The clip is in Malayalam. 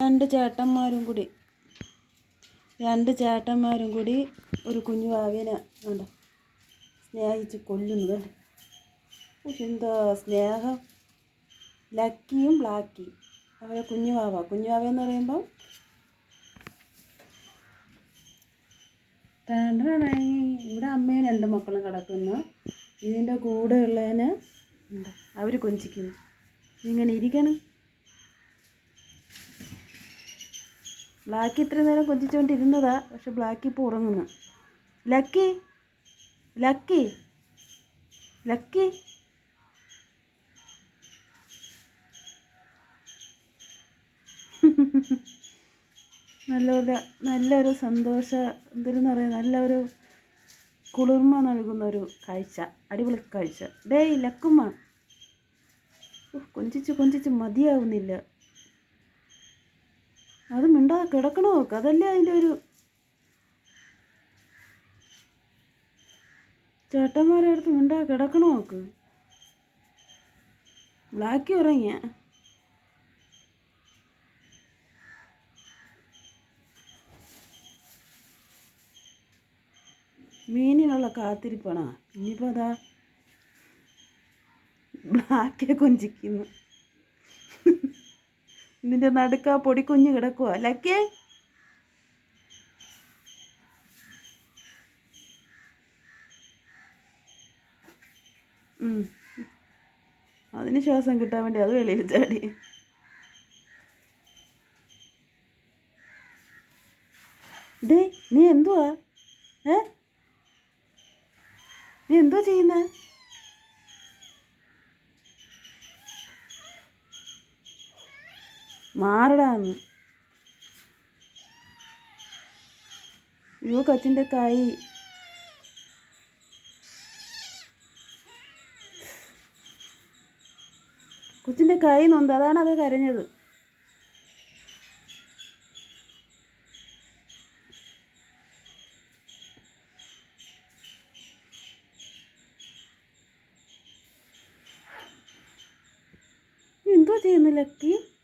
രണ്ട് ചേട്ടന്മാരും കൂടി. രണ്ട് ചേട്ടന്മാരും കൂടി ഒരു കുഞ്ഞു വാവിനെ കണ്ടോ? സ്നേഹിച്ച് കൊല്ലുന്നത് എന്താ സ്നേഹം? ലക്കിയും ബ്ലാക്കിയും. അവരെ കുഞ്ഞു വാവ കുഞ്ഞു വാവ എന്ന് പറയുമ്പം. ഇവിടെ അമ്മയും രണ്ട് മക്കളും കിടക്കുന്നു. ഇതിന്റെ കൂടെ ഉള്ളതിന് അവർ കൊഞ്ചിക്കുന്നു. ഇങ്ങനെ ഇരിക്കണം. ബ്ലാക്ക് ഇത്ര നേരം കൊഞ്ചിച്ചുകൊണ്ടിരുന്നതാ പക്ഷെ ബ്ലാക്ക് ഇപ്പോൾ ഉറങ്ങുന്നു. ലക്കി ലക്കി ലക്കി നല്ലൊരു നല്ലൊരു സന്തോഷ എന്തിനെന്ന് പറയാം നല്ലൊരു കുളിർമ നൽകുന്ന ഒരു കാഴ്ച അടിപൊളി കാഴ്ച. ഡേയ് ലക്കുമ്മ കൊഞ്ചിച്ച് കൊഞ്ചിച്ച് മതിയാവുന്നില്ല. മിണ്ടാതെ കിടക്കണോ? അതല്ലേ അതിന്റെ ഒരു ചേട്ടന്മാരെ അടുത്ത് മിണ്ടാ കിടക്കണോ നോക്ക് ബ്ലാക്കി ഉറങ്ങിയ. മീനിനുള്ള കാത്തിരിപ്പണ? ഇനിയിപ്പോൾ അതാ ബ്ലാക്കെ കൊഞ്ചിക്കുന്നു. ഇതിന്റെ നടുക്ക പൊടി കുഞ്ഞു കിടക്കുക ലക്കേ. അതിന് ശ്വാസം കിട്ടാൻ വേണ്ടി അത് വെളിയിൽ ചാടി ഡേ നീ എന്തുവാ? ഏ? നീ എന്തുവാ ചെയ്യുന്നേ? മാറടാന്ന്. യു കച്ചിന്റെ കൈ. കൊച്ചിന്റെ കൈ നൊന്ത് അതാണ് അത് കരഞ്ഞത്. എന്തോ ചെയ്യുന്നു ലക്കി?